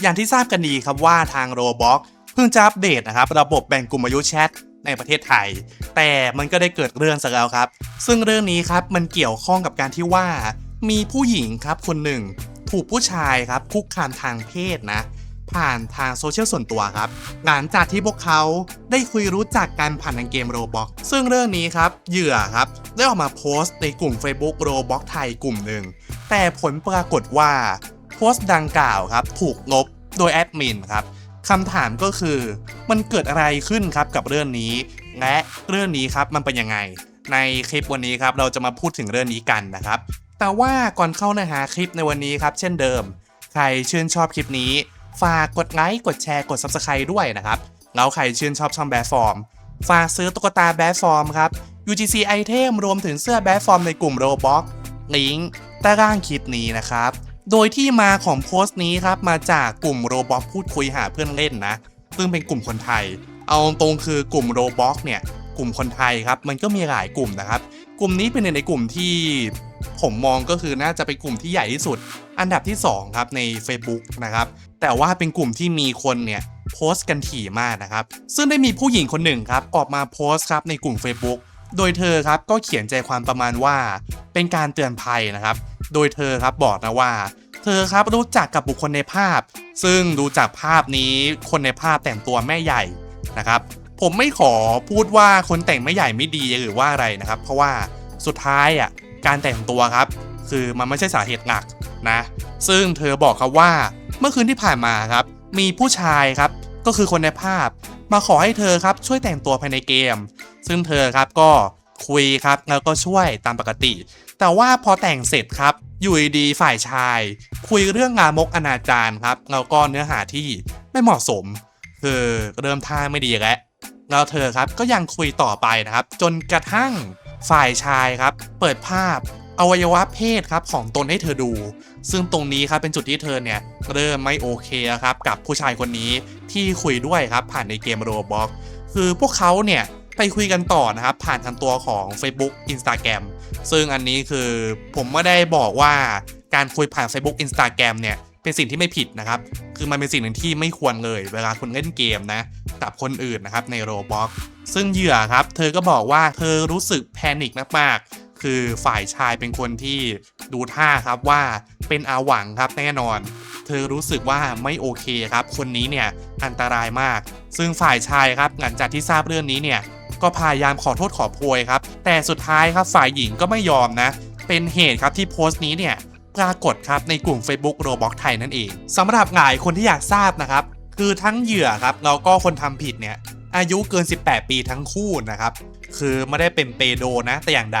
อย่างที่ทราบกันดีครับว่าทาง Roblox เพิ่งจะอัปเดตนะครับระบบแบ่งกลุ่มอายุแชทในประเทศไทย แต่มันก็ได้เกิดเรื่องซะแล้วครับ ซึ่งเรื่องนี้ครับมันเกี่ยวข้องกับการที่ว่า มีผู้หญิงครับคนหนึ่ง ถูกผู้ชายครับคุกคามทางเพศนะ ผ่านทางโซเชียลส่วนตัวครับ หลังจากที่พวกเขาได้คุยรู้จักกันผ่านทางเกม Roblox ซึ่งเรื่องนี้ครับเหยื่อครับได้ออกมาโพสต์ในกลุ่ม Facebook Roblox ไทยกลุ่มหนึ่ง แต่ผลปรากฏว่า พสต์ดังกล่าวครับถูกลบโดยแอดมินครับคำถามก็คือมันเกิดอะไรขึ้นครับกับเรื่องนี้ และเรื่องนี้ครับมันเป็นยังไง ในคลิปวันนี้ครับเราจะมาพูดถึงเรื่องนี้กันนะครับ แต่ว่าก่อนเข้าเนื้อหาคลิปในวันนี้ครับเช่นเดิม ใครชื่นชอบคลิปนี้ ฝากกดไลค์กดแชร์กด Subscribe ด้วยนะครับแล้วใครชื่นชอบช่องแบดฟอร์มฝากซื้อตุ๊กตาแบดฟอร์มครับ UGC Item รวมถึงเสื้อแบดฟอร์มในกลุ่ม Roblox ลิงก์ใต้ล่างคลิปนี้นะครับ โดยที่มาของโพสต์นี้ครับมาจากกลุ่ม Roblox พูดคุยหาเพื่อนเล่นนะ ซึ่งเป็นกลุ่มคนไทย เอาตรงคือกลุ่ม Roblox เนี่ยกลุ่มคนไทยครับมันก็มีหลายกลุ่มนะครับ กลุ่มนี้เป็นหนึ่งในกลุ่มที่ผมมองก็คือน่าจะเป็นกลุ่มที่ใหญ่ที่สุด อันดับที่ 2 ครับใน Facebook นะครับ แต่ว่าเป็นกลุ่มที่มีคนเนี่ยโพสต์กันถี่มากนะครับ ซึ่งได้มีผู้หญิงคนหนึ่งครับออกมาโพสต์ครับในกลุ่ม Facebook โดยเธอครับก็เขียนใจความประมาณว่า เป็นการเตือนภัยนะครับ โดยเธอครับบอกนะว่า เธอครับรู้จักกับบุคคลในภาพ ซึ่งดูจากภาพนี้คนในภาพแต่งตัวแม่ใหญ่นะครับ ผมไม่ขอพูดว่าคนแต่งไม่ใหญ่ไม่ดีหรือว่าอะไรนะครับ เพราะว่าสุดท้ายอะการแต่งตัวครับ คือมันไม่ใช่สาเหตุหลักนะ ซึ่งเธอบอกครับว่าเมื่อคืนที่ผ่านมาครับ มีผู้ชายครับ ก็คือคนในภาพ มาขอให้เธอครับช่วยแต่งตัวภายในเกม ซึ่งเธอครับก็ คุยครับ แล้วก็ช่วยตามปกติ แต่ว่าพอแต่งเสร็จครับอยู่ดีฝ่ายชาย คุยเรื่องงามกอนาจารครับแล้วก็เนื้อหาที่ไม่เหมาะสมคือเริ่มท่าไม่ดีแล้วแล้วเธอครับก็ยังคุยต่อไปนะครับ จนกระทั่งฝ่ายชายครับ เปิดภาพอวัยวะเพศครับของตนให้เธอดู ซึ่งตรงนี้ครับเป็นจุดที่เธอเนี่ยเริ่มไม่โอเคครับกับผู้ชายคนนี้ที่คุยด้วยครับผ่านในเกมโรบอกคือพวกเขาเนี่ย ไปคุยกันต่อนะครับ ผ่านทางตัวของ Facebook Instagram ซึ่งอันนี้คือผมไม่ได้บอกว่าการคุยผ่าน Facebook Instagram เนี่ยเป็นสิ่งที่ไม่ผิดนะครับ คือมันเป็นสิ่งหนึ่งที่ไม่ควรเลย เวลาคุณเล่นเกมนะ กับคนอื่นนะครับในโรบอกซึ่งเหยื่อครับ เธอก็บอกว่าเธอรู้สึกแพนิคมากๆ คือฝ่ายชายเป็นคนที่ดูท่าครับว่าเป็นอาหวังครับแน่นอน เธอรู้สึกว่าไม่โอเคครับ คนนี้เนี่ยอันตรายมาก ซึ่งฝ่ายชายครับหลังจากที่ทราบเรื่องนี้เนี่ย ก็พยายามขอโทษขอโพยครับ แต่สุดท้ายครับฝ่ายหญิงก็ไม่ยอมนะ เป็นเหตุครับที่โพสต์นี้เนี่ยปรากฏครับในกลุ่ม Facebook Roblox ไทยนั่นเองสำหรับหลายคนที่อยากทราบนะครับ คือทั้งเหยื่อครับแล้วก็คนทำผิดเนี่ยอายุเกิน 18 ปีทั้งคู่นะครับ คือไม่ได้เป็นเปโดนะแต่อย่างใด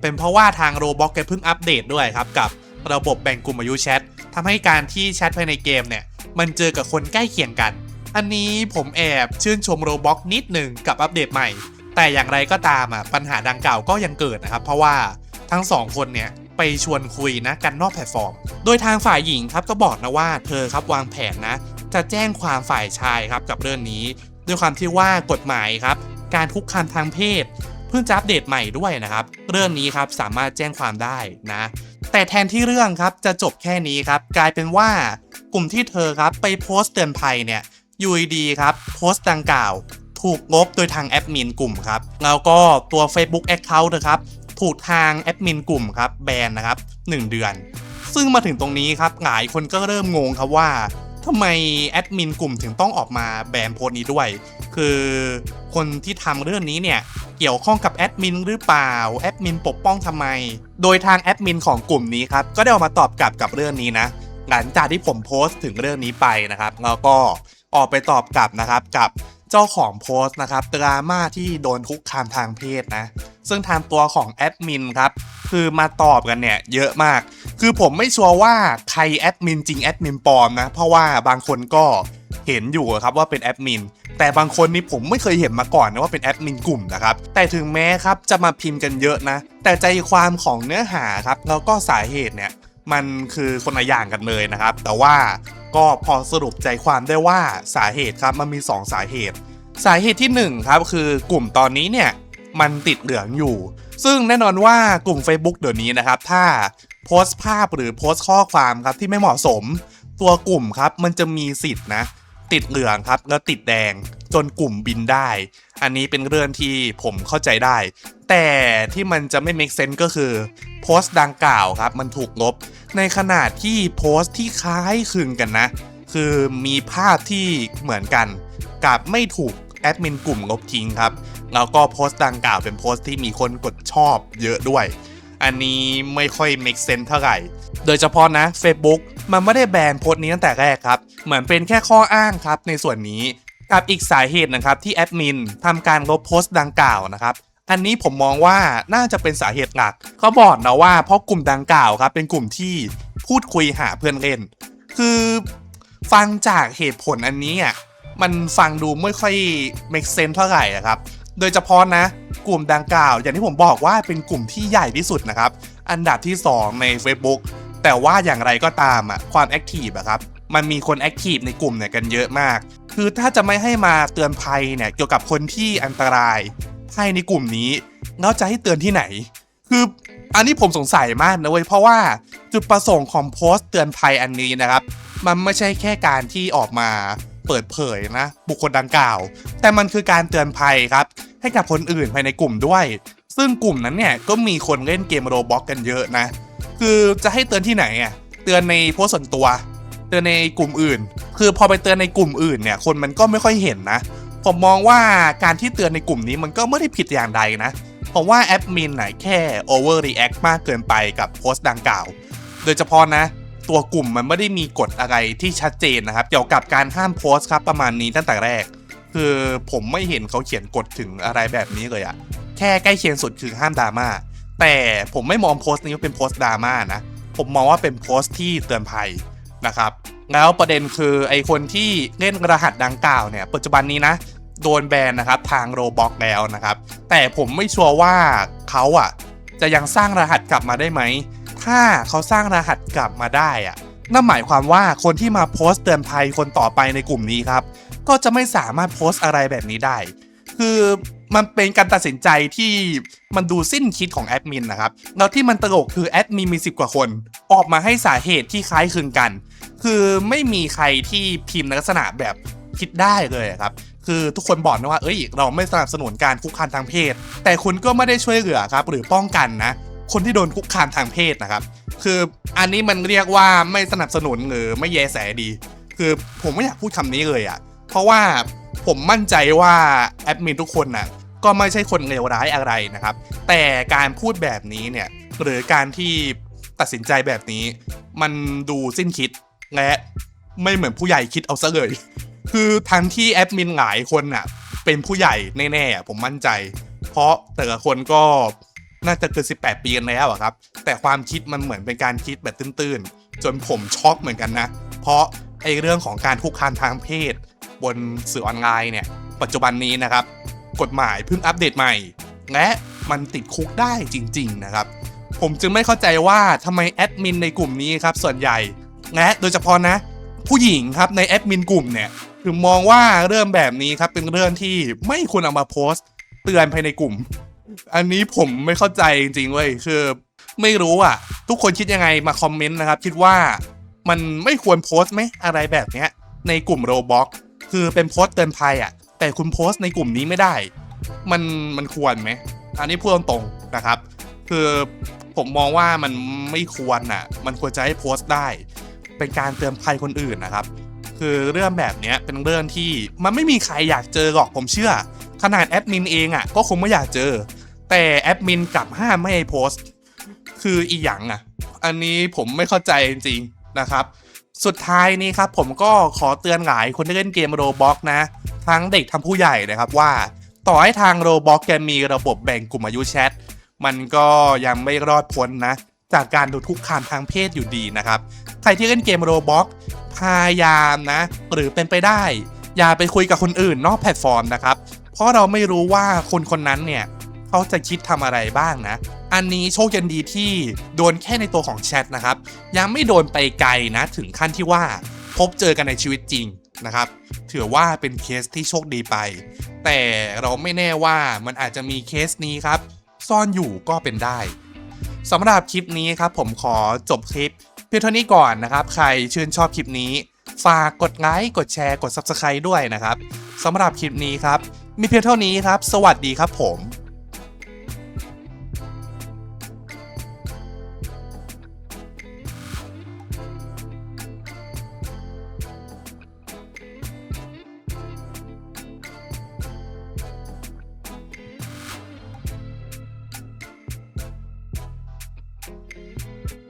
เป็นเพราะว่าทาง Roblox แกเพิ่งอัปเดตด้วยครับ กับระบบแบ่งกลุ่มอายุแชททำให้การที่แชทภายในเกมเนี่ย มันเจอกับคนใกล้เคียงกัน อันนี้ผมแอบชื่นชม Roblox นิดหนึ่งกับอัปเดตใหม่ แต่อย่างไรก็ตามอะปัญหาดังกล่าวก็ยังเกิดนะครับ เพราะว่าทั้งสองคนเนี่ยไปชวนคุยนะกันนอกแพลตฟอร์ม โดยทางฝ่ายหญิงครับก็บอกนะว่าเธอครับวางแผนนะ จะแจ้งความฝ่ายชายครับกับเรื่องนี้ ด้วยความที่ว่ากฎหมายครับ การคุกคามทางเพศ เพิ่งจะอัปเดตใหม่ด้วยนะครับ เรื่องนี้ครับสามารถแจ้งความได้นะ แต่แทนที่เรื่องครับจะจบแค่นี้ครับ กลายเป็นว่ากลุ่มที่เธอครับไปโพสต์เตือนภัยเนี่ย ยูดีครับโพสต์ดังกล่าว ถูกลบโดยทางแอดมินกลุ่มครับ แล้วก็ตัว Facebook Account นะครับ ถูกทางแอดมินกลุ่มครับแบนนะครับ 1 เดือน ซึ่งมาถึงตรงนี้ครับหลายคนก็เริ่มงงครับว่าทำไมแอดมินกลุ่มถึงต้องออกมาแบนโพสต์นี้ด้วย คือคนที่ทำเรื่องนี้เนี่ย เกี่ยวข้องกับแอดมินหรือเปล่า แอดมินปกป้องทำไม โดยทางแอดมินของกลุ่มนี้ครับ ก็ได้ออกมาตอบกลับกับเรื่องนี้นะ หลังจากที่ผมโพสต์ถึงเรื่องนี้ไปนะครับ แล้วก็ ออกไปตอบกลับนะครับกับเจ้าของโพสต์นะครับดราม่าที่โดนคุกคามทางเพศนะซึ่งทางตัวของแอดมินครับคือมาตอบกันเนี่ยเยอะมาก คือผมไม่ชัวร์ว่าใครแอดมินจริงแอดมินปลอมนะเพราะว่าบางคนก็เห็นอยู่ครับว่าเป็นแอดมินแต่บางคนนี่ผมไม่เคยเห็นมาก่อนนะว่าเป็นแอดมินกลุ่มนะครับ แต่ถึงแม้ครับจะมาพิมพ์กันเยอะนะ แต่ใจความของเนื้อหาครับแล้วก็สาเหตุเนี่ยมันคือคนละอย่างกันเลยนะครับ แต่ว่า ก็พอสรุปใจความได้ว่าสาเหตุครับมันมี 2 สาเหตุ สาเหตุที่1ครับคือกลุ่มตอนนี้เนี่ยมันติดเหลืองอยู่ ซึ่งแน่นอนว่ากลุ่ม Facebook เดี๋ยวนี้นะครับ ถ้าโพสต์ภาพหรือโพสต์ข้อความครับที่ไม่เหมาะสม ตัวกลุ่มครับมันจะมีสิทธิ์นะ ติดเหลืองครับแล้วติดแดงจนกลุ่มบินได้ อันนี้เป็นเรื่องที่ผมเข้าใจได้ แต่ที่มันจะไม่ make sense ก็คือโพสต์ดังกล่าวครับมันถูกลบ ในขนาดที่โพสต์ที่คล้ายคลึงกันนะ คือมีภาพที่เหมือนกัน กับไม่ถูกแอดมินกลุ่มลบทิ้งครับ แล้วก็โพสต์ดังกล่าวเป็นโพสต์ที่มีคนกดชอบเยอะด้วย อันนี้ไม่ค่อย make sense เท่าไหร่ โดยเฉพาะนะ Facebook มันไม่ได้แบนโพสต์นี้ตั้งแต่แรกครับ เหมือนเป็นแค่ข้ออ้างครับในส่วนนี้ กับอีกสาเหตุนะครับที่แอดมินทำการลบโพสต์ดังกล่าวนะครับอันนี้ผมมองว่าน่าจะเป็นสาเหตุหลักเขาบอกนะว่าเพราะกลุ่มดังกล่าวครับเป็นกลุ่มที่พูดคุยหาเพื่อนเล่น คือฟังจากเหตุผลอันนี้อะมันฟังดูไม่ค่อย make sense เท่าไหร่อะครับ โดยเฉพาะนะ กลุ่มดังกล่าว อย่างที่ผมบอกว่าเป็นกลุ่มที่ใหญ่ที่สุดนะครับ อันดับที่ 2 ใน Facebook แต่ว่าอย่างไรก็ตามอะความแอคทีฟอะครับมันมีคนแอคทีฟในกลุ่มเนี่ยกันเยอะมาก คือถ้าจะไม่ให้มาเตือนภัยเนี่ยเกี่ยวกับคนที่อันตรายภายในกลุ่มนี้แล้วจะให้เตือนที่ไหน คืออันนี้ผมสงสัยมากนะเว้ยเพราะว่าจุดประสงค์ของโพสต์เตือนภัยอันนี้นะครับ มันไม่ใช่แค่การที่ออกมา เปิดเผยนะ บุคคลดังกล่าว แต่มันคือการเตือนภัยครับ ให้กับคนอื่นภายในกลุ่มด้วย ซึ่งกลุ่มนั้นเนี่ยก็มีคนเล่นเกมโรบ็อกกันเยอะนะ คือจะให้เตือนที่ไหนอะเตือนในโพสต์ส่วนตัว เตือนในกลุ่มอื่น คือพอไปเตือนในกลุ่มอื่นเนี่ยคนมันก็ไม่ค่อยเห็นนะ ผมมองว่าการที่เตือนในกลุ่มนี้มันก็ไม่ได้ผิดอย่างใดนะผมว่าแอดมินไหนแค่ over react มากเกินไปกับโพสต์ดังกล่าว โดยเฉพาะนะ ตัวกลุ่มมันไม่ได้มีกฎอะไรที่ชัดเจนนะครับ เกี่ยวกับการห้ามโพสต์ครับประมาณนี้ตั้งแต่แรก คือผมไม่เห็นเขาเขียนกฎถึงอะไรแบบนี้เลยอะแค่ใกล้เคียงสุดคือห้ามดราม่าแต่ผมไม่มองโพสต์นี้ว่าเป็นโพสต์ดราม่านะผมมองว่าเป็นโพสต์ที่เตือนภัยนะครับแล้วประเด็นคือไอคนที่เล่นรหัสดังกล่าวเนี่ยปัจจุบันนี้นะโดนแบนนะครับทางโรบอกแล้วนะครับ แต่ผมไม่ชัวร์ว่าเขาอะจะยังสร้างรหัสกลับมาได้ไหม ถ้าเขาสร้างรหัสกลับมาได้อะนั่นหมายความว่าคนที่มาโพสต์เตือนภัยคนต่อไปในกลุ่มนี้ครับ ก็จะไม่สามารถโพสต์อะไรแบบนี้ได้ คือมันเป็นการตัดสินใจที่มันดูสิ้นคิดของแอดมินนะครับ แล้วที่มันตลกคือแอดมินมี 10 กว่าคน ออกมาให้สาเหตุที่คล้ายคลึงกัน คือไม่มีใครที่พิมพ์ในลักษณะแบบคิดได้เลยครับ คือทุกคนบอกนะว่า เอ้ย เราไม่สนับสนุนการคุกคามทางเพศ แต่คุณก็ไม่ได้ช่วยเหลือครับ หรือป้องกันนะ คนที่โดนคุกคามทางเพศนะครับ คืออันนี้มันเรียกว่าไม่สนับสนุนหรือไม่แยแสดี คือผมไม่อยากพูดคำนี้เลยอะ่ะ เพราะว่าผมมั่นใจว่าแอดมินทุกคนน่ะก็ไม่ใช่คนเลวร้ายอะไรนะครับ แต่การพูดแบบนี้เนี่ยหรือการที่ตัดสินใจแบบนี้ มันดูสิ้นคิดและไม่เหมือนผู้ใหญ่คิดเอาซะเลยคือทั้งที่แอดมินหลายคนน่ะเป็นผู้ใหญ่แน่ๆผมมั่นใจ เพราะแต่ละคนก็ น่าจะเกิน18 ปีกันแล้วอะครับ แต่ความคิดมันเหมือนเป็นการคิดแบบตื้นๆ จนผมช็อกเหมือนกันนะ เพราะไอ้เรื่องของการคุกคามทางเพศ บนสื่อออนไลน์เนี่ย ปัจจุบันนี้นะครับ กฎหมายเพิ่งอัปเดตใหม่ และมันติดคุกได้จริง ๆ นะครับ ผมจึงไม่เข้าใจว่าทำไมแอดมินในกลุ่มนี้ครับส่วนใหญ่และโดยเฉพาะนะ ผู้หญิงครับในแอดมินกลุ่มเนี่ยถึงมองว่าเรื่องแบบนี้ครับเป็นเรื่องที่ไม่ควรเอามาโพสต์ เตือนภายในกลุ่ม อันนี้ผมไม่เข้าใจจริงๆเว้ยคือ ไม่รู้อะ ทุกคนคิดยังไงมาคอมเมนต์นะครับ คิดว่ามันไม่ควรโพสต์ไหมอะไรแบบเนี้ย ในกลุ่มโรบ็อกคือเป็นโพสต์เตือนภัยอะ แต่คุณโพสต์ในกลุ่มนี้ไม่ได้ มันมันควรไหมอันนี้พูดตรงๆนะครับ คือผมมองว่ามันไม่ควรน่ะ มันควรจะให้โพสต์ได้ เป็นการเตือนภัยคนอื่นนะครับ คือเรื่องแบบเนี้ยเป็นเรื่องที่มันไม่มีใครอยากเจอหรอกผมเชื่อ ขนาดแอดมินเองอะก็คงไม่อยากเจอ แต่แอดมินกลับห้ามไม่ให้โพสต์ คืออีหยังอะ อันนี้ผมไม่เข้าใจจริงๆนะครับ สุดท้ายนี้ครับผมก็ขอเตือนหลายคนที่เล่นเกมโรบ็อกนะ ทั้งเด็กทั้งผู้ใหญ่นะครับว่าต่อให้ทางโรบ็อกแกมีระบบแบ่งกลุ่มอายุแชท มันก็ยังไม่รอดพ้นนะ จากการดนคุกคามทางเพศอยู่ดีนะครับ ใครที่เล่นเกมโรบ็อกพยายามนะ หรือเป็นไปได้ อย่าไปคุยกับคนอื่นนอกแพลตฟอร์มนะครับ เพราะเราไม่รู้ว่าคนคนนั้นเนี่ย เขาจะคิดทำอะไรบ้างนะ อันนี้โชคยังดีที่โดนแค่ในตัวของแชทนะครับ ยังไม่โดนไปไกลนะถึงขั้นที่ว่าพบเจอกันในชีวิตจริงนะครับ ถือว่าเป็นเคสที่โชคดีไป แต่เราไม่แน่ว่ามันอาจจะมีเคสนี้ครับ ซ่อนอยู่ก็เป็นได้สำหรับคลิปนี้ครับ ผมขอจบคลิปเพียงเท่านี้ก่อนนะครับ ใครชื่นชอบคลิปนี้ ฝากกดไลค์กดแชร์กด Subscribe ด้วยนะครับสำหรับคลิปนี้ครับ มีเพียงเท่านี้ครับ สวัสดีครับผม